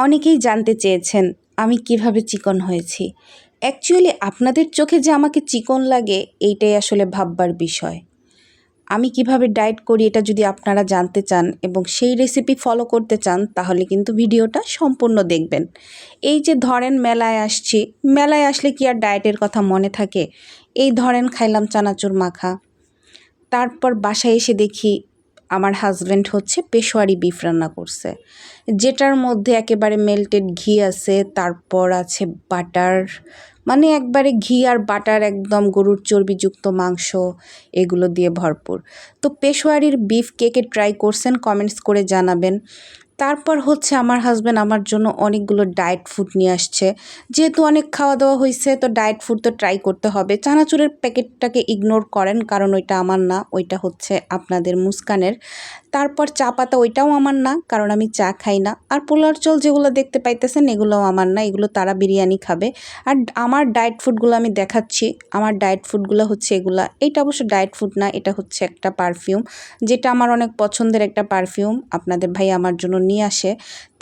অনেকেই জানতে চেয়েছেন আমি কীভাবে চিকন হয়েছি। অ্যাকচুয়ালি আপনাদের চোখে যে আমাকে চিকন লাগে, এইটাই আসলে ভাববার বিষয়। আমি কীভাবে ডায়েট করি এটা যদি আপনারা জানতে চান এবং সেই রেসিপি ফলো করতে চান, তাহলে কিন্তু ভিডিওটা সম্পূর্ণ দেখবেন। এই যে ধরেন মেলায় আসছি, মেলায় আসলে কি আর ডায়েটের কথা মনে থাকে? এই ধরেন খাইলাম চানাচুর মাখা। তারপর বাসায় এসে দেখি আমার হাজব্যান্ড হচ্ছে পেশোয়ারি বিফ রান্না করছে। যেটার মধ্যে একেবারে মেল্টেড ঘি আছে, তারপর আছে বাটার মানে একবারে ঘি আর বাটার একদম গরুর চর্বিযুক্ত মাংস, এগুলো দিয়ে ভরপুর। তো পেশোয়ারির বিফ কেকে ট্রাই করছেন কমেন্টস করে জানাবেন। তারপর হচ্ছে আমার হাজব্যান্ড আমার জন্য অনেকগুলো ডায়েট ফুড নিয়ে আসছে। যেহেতু অনেক খাওয়া দাওয়া হয়েছে তো ডায়েট ফুড তো ট্রাই করতে হবে। চানাচুরের প্যাকেটটাকে ইগনোর করেন, কারণ ওইটা আমার না, ওইটা হচ্ছে আপনাদের মুস্কানের। তারপর চা পাতা ওইটাও আমার না, কারণ আমি চা খাই না। আর পোলার চল যেগুলো দেখতে পাইতেছেন, এগুলোও আমার না, এগুলো তারা বিরিয়ানি খাবে। আর আমার ডায়েট ফুডগুলো আমি দেখাচ্ছি। আমার ডায়েট ফুডগুলো হচ্ছে এগুলা। এইটা অবশ্য ডায়েট ফুড না, এটা হচ্ছে একটা পারফিউম, যেটা আমার অনেক পছন্দের একটা পারফিউম। আপনাদের ভাই আমার জন্য নিয়ে আসে।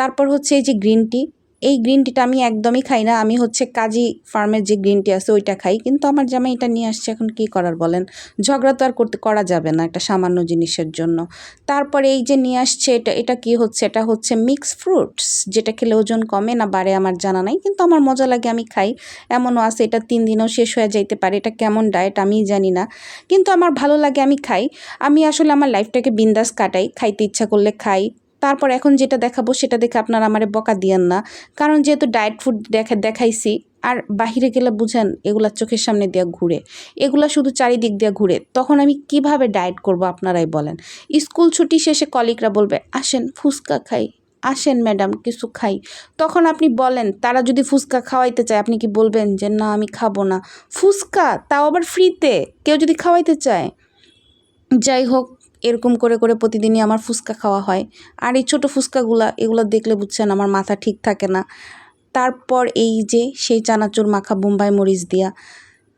তারপর হচ্ছে এই যে গ্রিন টি এই গ্রিন টিটা আমি একদমই খাই না। আমি হচ্ছে কাজী ফার্মের যে গ্রিন টি আছে ওইটা খাই। কিন্তু আমার জামাই এটা নিয়ে আসছে, এখন কি করার বলেন? ঝগড়া তো আর করতে, করা যাবে না একটা সামান্য জিনিসের জন্য। তারপরে এই যে নিয়ে আসছে, এটা এটা কি হচ্ছে? এটা হচ্ছে মিক্স ফ্রুটস যেটা খেলে ওজন কমে না বাড়ে আমার জানা নাই। কিন্তু আমার মজা লাগে, আমি খাই। এমনও আছে, এটা তিন দিনও শেষ হয়ে যাইতে পারে। এটা কেমন ডায়েট আমিই জানি না। কিন্তু আমার ভালো লাগে, আমি খাই। আমি আসলে আমার লাইফটাকে বিন্দাস কাটাই। খাইতে ইচ্ছা করলে খাই। তারপর এখন যেটা দেখাবো সেটা দেখে আপনারা আমারে বকা দিয়েন না। কারণ যেহেতু ডায়েট ফুড দেখা দেখাইছি, আর বাহিরে গেলে বুঝেন এগুলা চোখের সামনে দিয়ে ঘুরে, এগুলা শুধু চারিদিক দিয়ে ঘুরে, তখন আমি কীভাবে ডায়েট করব আপনারাই বলেন। স্কুল ছুটি শেষে কলিকরা বলবে, আসেন, ফুচকা খাই। আসেন ম্যাডাম কিছু খাই। তখন আপনি বলেন, তারা যদি ফুচকা খাওয়াইতে চায়, আপনি কি বলবেন যে, না, আমি খাব না। ফুচকা? তাও আবার ফ্রিতে কেউ যদি খাওয়াইতে চায়। যাই হোক এরকম করে করে প্রতিদিনই আমার ফুচকা খাওয়া হয়। আর এই ছোটো ফুচকাগুলা, এগুলো দেখলে বুঝছেন আমার মাথা ঠিক থাকে না। তারপর এই যে সেই চানাচুর মাখা বোম্বাই মরিচ দিয়া,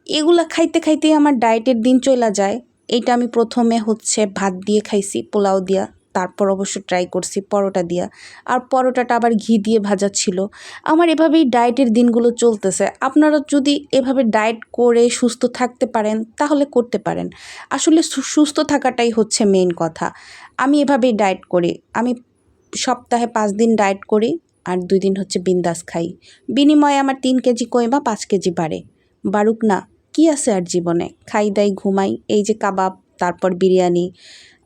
এগুলা খাইতে খাইতেই আমার ডায়েটের দিন চলে যায়। এইটা আমি প্রথমে হচ্ছে ভাত দিয়ে খাইছি, পোলাও দিয়া। তারপর অবশ্য ট্রাই করছি পরোটা দিয়া। আর পরোটাটা আবার ঘি দিয়ে ভাজা ছিল। আমার এভাবেই ডায়েটের দিনগুলো চলতেছে। আপনারা যদি এভাবে ডায়েট করে সুস্থ থাকতে পারেন, তাহলে করতে পারেন। আসলে সুস্থ থাকাটাই হচ্ছে মেইন কথা। আমি এভাবেই ডায়েট করি। আমি সপ্তাহে পাঁচ দিন ডায়েট করি আর দুই দিন হচ্ছে বিন্দাস খাই। বিনিময়ে আমার তিন কেজি কইমা পাঁচ কেজি বাড়ে। বাড়ুক না, কি আছে আর জীবনে? খাই দাই, ঘুমাই, এই যে কাবাব, তারপর বিরিয়ানি।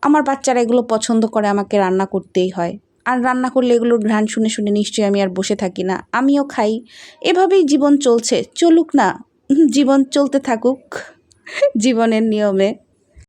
আমার বাচ্চারা এগুলো পছন্দ করে আমাকে রান্না করতেই হয়। আর রান্না করলে এগুলোর ঘ্রাণ শুনে শুনে নিশ্চয়ই আমি আর বসে থাকি না। আমিও খাই। এভাবেই জীবন চলছে। চলুক না। জীবন চলতে থাকুক। জীবনের নিয়মে।